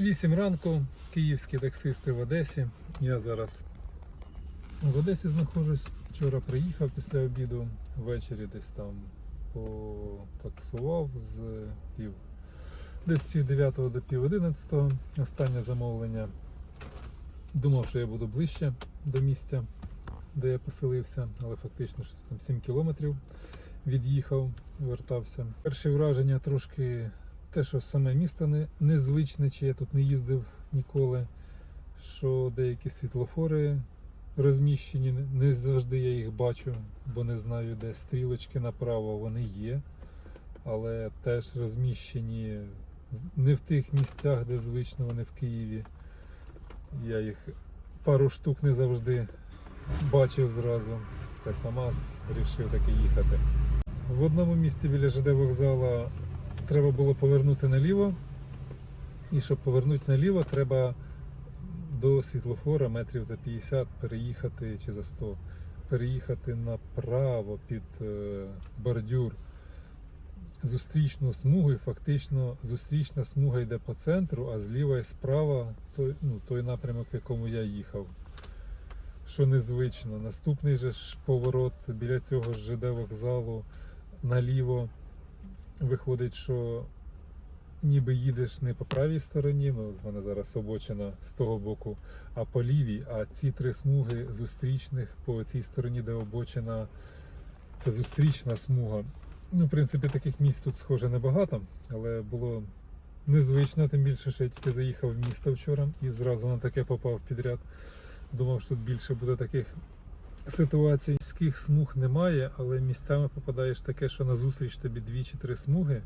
Вісім ранку, київські таксисти в Одесі. Я зараз в Одесі знаходжусь. Вчора приїхав після обіду, ввечері десь там потаксував з пів десь з пів дев'ятого до пів одинадцятого. Останнє замовлення. Думав, що я буду ближче до місця, де я поселився, але фактично щось там 7 кілометрів від'їхав, вертався. Перші враження трошки те, що саме місто не, незвичне, чи я тут не їздив ніколи, що деякі світлофори розміщені, не- завжди я їх бачу, бо не знаю, де стрілочки направо вони є, але теж розміщені не в тих місцях, де звично вони в Києві. Я їх пару штук не завжди бачив зразу. Це КАМАЗ вирішив таки їхати. В одному місці біля ЖД вокзала треба було повернути наліво. І щоб повернути наліво, треба до світлофора метрів за 50 переїхати чи за 100, переїхати направо під е, бордюр зустрічну смугу, і фактично зустрічна смуга йде по центру, а зліва і справа той, ну, той напрямок, в якому я їхав. Що незвично. Наступний же ж поворот біля цього ж ЖД вокзалу наліво виходить, що ніби їдеш не по правій стороні, ну в мене зараз обочина з того боку, а по лівій. А ці три смуги зустрічних по цій стороні, де обочина, це зустрічна смуга. Ну, в принципі, таких місць тут схоже небагато, але було незвично, тим більше, що я тільки заїхав в місто вчора і зразу на таке попав підряд. Думав, що тут більше буде таких ситуацій. Міських смуг немає, але місцями попадаєш таке, що назустріч тобі дві чи три смуги,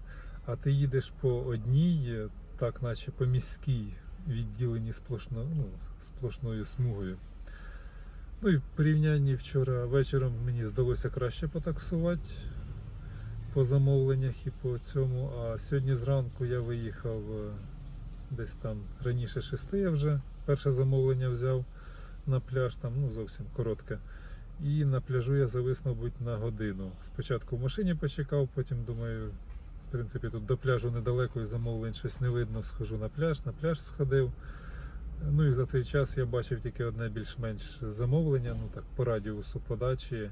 а ти їдеш по одній, так наче по міській, відділенні сплошно, ну, сплошною смугою. Ну і в порівнянні вчора вечором мені здалося краще потаксувати по замовленнях і по цьому. А сьогодні зранку я виїхав е, десь там раніше шести я вже перше замовлення взяв на пляж, там ну зовсім коротке. І на пляжу я завис, мабуть, на годину. Спочатку в машині почекав, потім думаю, в принципі, тут до пляжу недалеко і замовлень щось не видно, схожу на пляж, на пляж сходив. Ну і за цей час я бачив тільки одне більш-менш замовлення, ну так, по радіусу подачі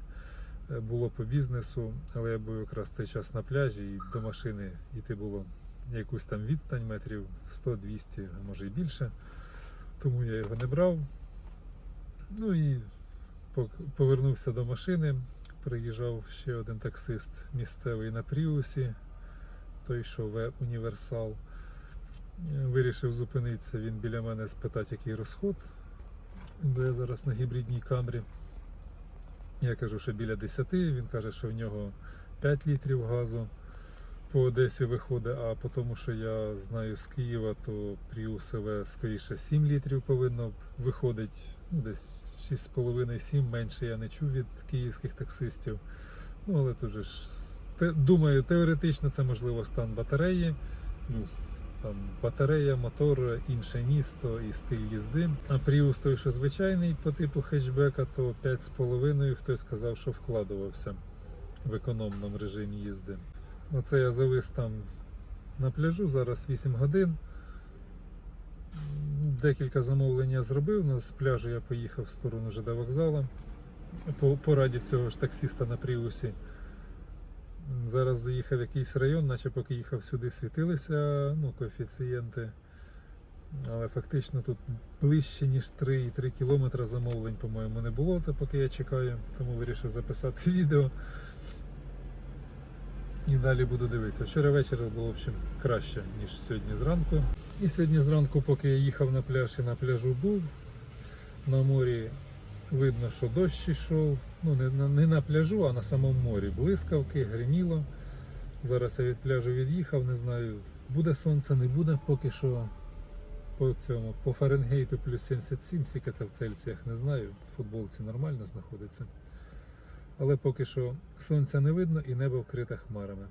е, було по бізнесу, але я був якраз цей час на пляжі і до машини йти було якусь там відстань метрів 100-200, а може і більше. Тому я його не брав. Ну і повернувся до машини. Приїжджав ще один таксист місцевий на Пріусі, той, що в універсал. Е, Вирішив зупинитися він біля мене спитати, який розход, бо я зараз на гібридній камрі. Я кажу, що біля 10, він каже, що в нього 5 літрів газу по Одесі виходить, а по тому, що я знаю з Києва, то Prius скоріше 7 літрів повинно виходить, ну десь 6,5-7 менше я не чув від київських таксистів. Ну, але тут же ж те- думаю, теоретично це можливо стан батареї, плюс там батарея, мотор, інше місто і стиль їзди. А Prius той, що звичайний по типу хетчбека, то 5,5 хтось сказав, що вкладувався в економному режимі їзди. Оце я завис там на пляжу, зараз 8 годин. Декілька замовлень я зробив. З пляжу я поїхав в сторону ЖД вокзалу. По, раді цього ж таксиста на Пріусі. Зараз заїхав в якийсь район, наче поки їхав сюди, світилися ну, коефіцієнти. Але фактично тут ближче, ніж 3,3 кілометра замовлень, по-моєму, не було. Це поки я чекаю, тому вирішив записати відео. І далі буду дивитися. Вчора ввечері було в общем, краще, ніж сьогодні зранку. І сьогодні зранку, поки я їхав на пляж і на пляжу був, на морі видно, що дощ йшов. Ну, не не на пляжу, а на самому морі. Блискавки, гриміло. Зараз я від пляжу від'їхав, не знаю, буде сонце, не буде, поки що по цьому, по Фаренгейту плюс 77, скільки це в Цельсіях, не знаю. В футболці нормально знаходиться. Але поки що сонця не видно і небо вкрите хмарами.